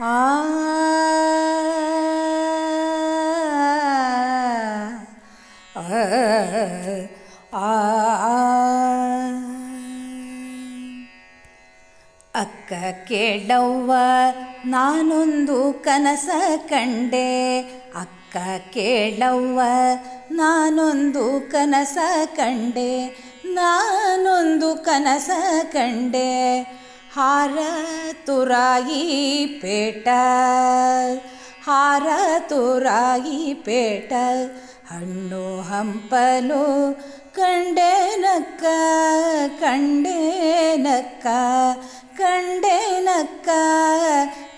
ಆ ಅಕ್ಕ ಕೇಳವ್ವ ನಾನೊಂದು ಕನಸ ಕಂಡೆ. ಅಕ್ಕ ಕೇಳವ್ವ ನಾನೊಂದು ಕನಸ ಕಂಡೆ. ನಾನೊಂದು ಕನಸ ಕಂಡೆ. ಹಾರ ತುರಾಯಿ ಪೇಟ, ಹಾರ ತುರಾಯಿ ಪೇಟ, ಹಣ್ಣು ಹಂಪಲು ಕಂಡೇನಕ್ಕ ಕಂಡೇನಕ್ಕ ಕಂಡೇನಕ್ಕ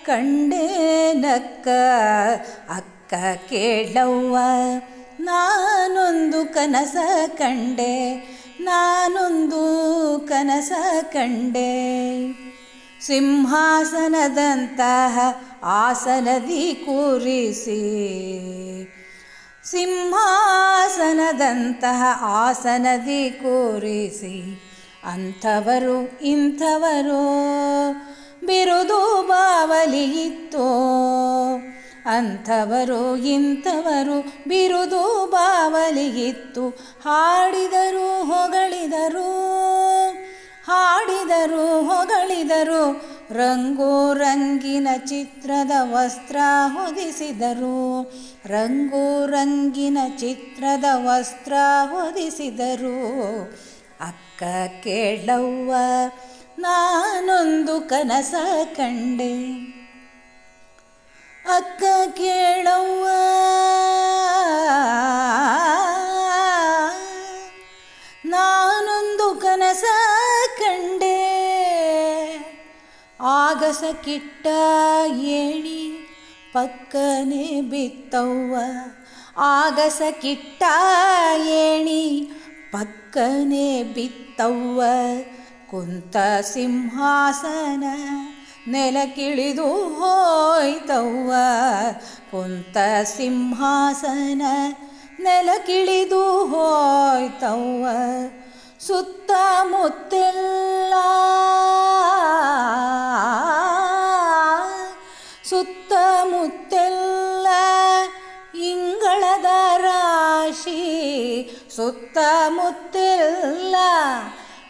ಕಂಡೇನಕ್ಕ. ಅಕ್ಕ ಕೇಳವ್ವ, ನಾನೊಂದು ಕನಸ ಕಂಡೆ ನಾನೊಂದು ಕನಸ ಕಂಡೆ. ಸಿಂಹಾಸನದಂತಹ ಆಸನದಿ ಕೂರಿಸಿ. ಸಿಂಹಾಸನದಂತಹ ಆಸನದಿ ಕೂರಿಸಿ. ಅಂಥವರು ಇಂಥವರು. ಅಂಥವರು, ಇಂಥವರು ಬಿರುದು ಬಾವಲಿಗಿತ್ತು. ಹಾಡಿದರು, ಹೊಗಳಿದರು ಹಾಡಿದರು, ಹೊಗಳಿದರು. ರಂಗು ರಂಗಿನ ಚಿತ್ರದ ವಸ್ತ್ರ ಹೊದಿಸಿದರು. ರಂಗು ರಂಗಿನ ಚಿತ್ರದ ವಸ್ತ್ರ ಹೊದಿಸಿದರು. ಅಕ್ಕ ಕೇಳವ್ವ, ನಾನೊಂದು ಕನಸ ಕಂಡೆ. ಅಕ್ಕ ಕೇಳವ್ವ. ನಾನೊಂದು ಕನಸ ಕಂಡೆ. ಆಗಸ ಕಿಟ್ಟ ಏಣಿ ಪಕ್ಕನೆ ಬಿತ್ತವ್ವ. ಆಗಸ ಕಿಟ್ಟ ಏಣಿ ಪಕ್ಕನೆ ಬಿತ್ತವ್ವ. ಕುಂತ ಸಿಂಹಾಸನ ನೆಲಕಿಳಿದು ಹೋಯ್ತವ್ವ. ಕುಂತ ಸಿಂಹಾಸನ ನೆಲಕ್ಕಿಳಿದು ಹೋಯ್ತವ್ವ. ಸುತ್ತಮುತ್ತೆಲ್ಲ ಸುತ್ತಮುತ್ತೆಲ್ಲ ಇಂಗಳದ ರಾಶಿ. ಸುತ್ತಮುತ್ತೆಲ್ಲ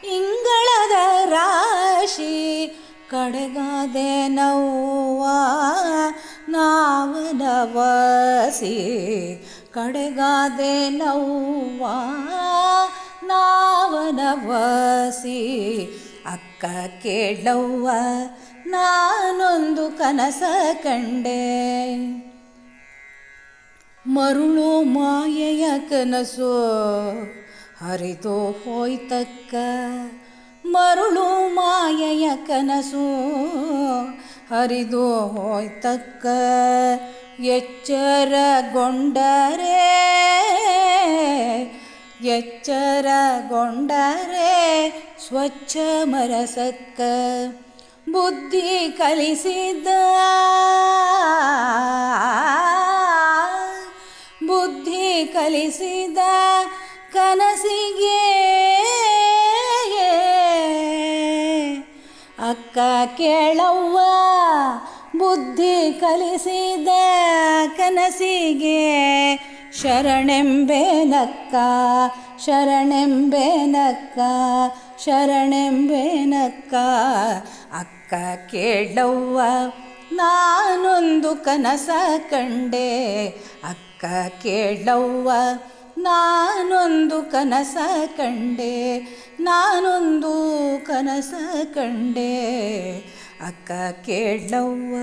ಇಂಗಳದ ರಾಶಿ. ಕಡೆಗಾದೆ ನವ್ವ ನಾವನವಸಿ ಕಡೆಗಾದೆ ನವ್ವ ನಾವನವಸಿ ಅಕ್ಕ ಕೇಳವ್ವ, ನಾನೊಂದು ಕನಸ ಕಂಡೆ. ಮರುಳು ಮಾಯೆಯ ಕನಸು ಹರಿದು ಹೋಯ್ತಕ್ಕ. ಮರುಳು ಮಾಯೆಯ ಕನಸು ಹರಿದು ಹೋಯ್ತಕ್ಕ. ಎಚ್ಚರಗೊಂಡರೆ ಎಚ್ಚರಗೊಂಡರೆ ಸ್ವಚ್ಛ ಮರಸಕ್ಕ. ಬುದ್ಧಿ ಕಲಿಸಿದ ಬುದ್ಧಿ ಕಲಿಸಿದ ಅಕ್ಕ ಕೇಳವ್ವ? ಬುದ್ಧಿ ಕಲಿಸಿದ ಕನಸಿಗೆ ಶರಣೆಂಬೇನಕ್ಕ ಶರಣೆಂಬೇನಕ್ಕ ಶರಣೆಂಬೇನಕ್ಕ. ಅಕ್ಕ ಕೇಳವ್ವ, ನಾನೊಂದು ಕನಸ ಕಂಡೆ. ಅಕ್ಕ ಕೇಳವ್ವ ನಾನೊಂದು ಕನಸ ಕಂಡೆ ನಾನೊಂದು ಕನಸ ಕಂಡೆ. ಅಕ್ಕ ಕೇಳವ್ವ.